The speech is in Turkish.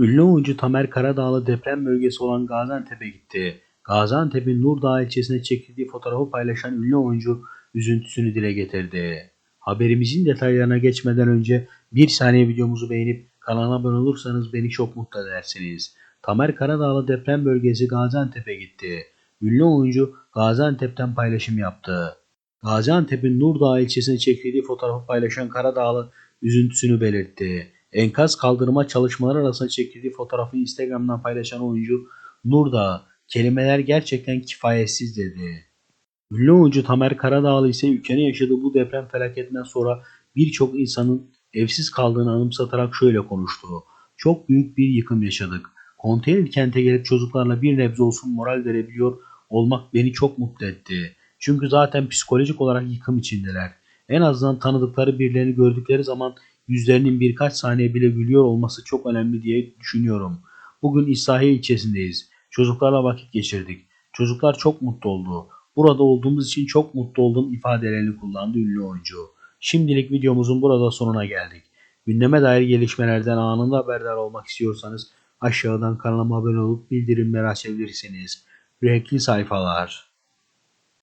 Ünlü oyuncu Tamer Karadağlı deprem bölgesi olan Gaziantep'e gitti. Gaziantep'in Nurdağ ilçesine çekildiği fotoğrafı paylaşan ünlü oyuncu üzüntüsünü dile getirdi. Haberimizin detaylarına geçmeden önce bir saniye videomuzu beğenip kanala abone olursanız beni çok mutlu edersiniz. Tamer Karadağlı deprem bölgesi Gaziantep'e gitti. Ünlü oyuncu Gaziantep'ten paylaşım yaptı. Gaziantep'in Nurdağ ilçesine çekildiği fotoğrafı paylaşan Karadağlı üzüntüsünü belirtti. Enkaz kaldırma çalışmaları arasında çekildiği fotoğrafı Instagram'dan paylaşan oyuncu Nurdağ, kelimeler gerçekten kifayetsiz dedi. Ünlü oyuncu Tamer Karadağlı ise ülkenin yaşadığı bu deprem felaketinden sonra birçok insanın evsiz kaldığını anımsatarak şöyle konuştu. Çok büyük bir yıkım yaşadık. Konteyner kente gelip çocuklarla bir nebze olsun moral verebiliyor olmak beni çok mutlu etti. Çünkü zaten psikolojik olarak yıkım içindeler. En azından tanıdıkları birilerini gördükleri zaman yüzlerinin birkaç saniye bile gülüyor olması çok önemli diye düşünüyorum. Bugün İslahiye ilçesindeyiz. Çocuklarla vakit geçirdik. Çocuklar çok mutlu oldu. Burada olduğumuz için çok mutlu oldum ifadelerini kullandı ünlü oyuncu. Şimdilik videomuzun burada sonuna geldik. Gündeme dair gelişmelerden anında haberdar olmak istiyorsanız aşağıdan kanalıma abone olup bildirimleri açabilirsiniz. Renkli sayfalar.